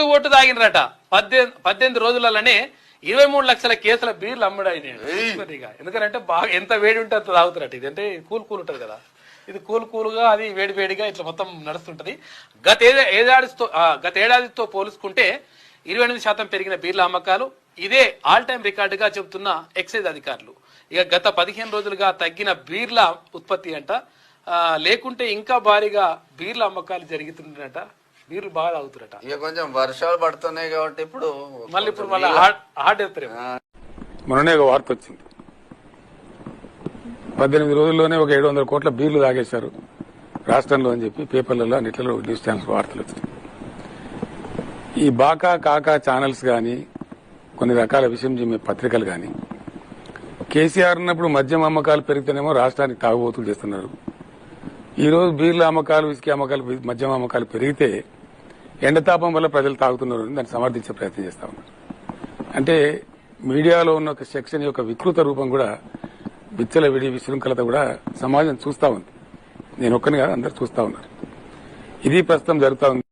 కొట్టు కొట్టు తాగినరట పద్దెనిమిది పద్దెనిమిది రోజులలోనే ఇరవై మూడు లక్షల కేసుల బీర్లు అమ్ముడైనాడు ఇక ఎందుకంటే బాగా ఎంత వేడి ఉంటే అంత తాగుతారట. ఇది అంటే కూల్ కూల్ ఉంటది కదా. ఇది కూల్ కూల్గా అది వేడి వేడిగా ఇట్లా మొత్తం నడుస్తుంటది. గత ఏడా- ఏడాదితో గత ఏడాదితో పోల్చుకుంటే ఇరవై ఎనిమిది శాతం పెరిగిన బీర్ల అమ్మకాలు ఇదే ఆల్ టైం రికార్డుగా చెబుతున్న ఎక్సైజ్ అధికారులు. ఇక గత పదిహేను రోజులుగా తగ్గిన బీర్ల ఉత్పత్తి అంట. లేకుంటే ఇంకా భారీగా బీర్ల అమ్మకాలు జరుగుతుండట బీర్లు బాగా తాగుతురట. ఇక కొంచెం వర్షాలు పడుతున్నాయి కాబట్టి ఇప్పుడు మళ్ళీ ఇప్పుడు మళ్ళీ హార్ట్ ఎత్తారేమో మొన్ననే ఒక వార్త వచ్చింది. పద్దెనిమిది రోజుల్లోనే ఒక ఏడు వందల కోట్ల బీర్లు తాగేశారు రాష్ట్రంలో అని చెప్పి పేపర్లలో అన్నిట్లలో న్యూస్ ఛానల్స్ వార్తలు వచ్చినాయి ఈ బాకా కాకా ఛానల్స్ కానీ కొన్ని రకాల విషయం చెప్పే పత్రికలు కానీ కేసీఆర్ ఉన్నప్పుడు మద్యం అమ్మకాలు పెరిగితేనేమో రాష్ట్రానికి తాగుబోతులు చేస్తున్నారు. ఈ రోజు బీర్ల అమ్మకాలు విస్కీ అమ్మకాలు మద్యం అమ్మకాలు పెరిగితే ఎండతాపం వల్ల ప్రజలు తాగుతున్నారు దాన్ని సమర్థించే ప్రయత్నం చేస్తా ఉన్నారు. అంటే మీడియాలో ఉన్న ఒక సెక్షన్ యొక్క వికృత రూపం కూడా విచ్చల విడి విశృంఖలత కూడా సమాజం చూస్తా ఉంది. నేను ఒక్కని కాదు అందరు చూస్తా ఉన్నారు. ఇది ప్రస్తుతం జరుగుతా ఉంది.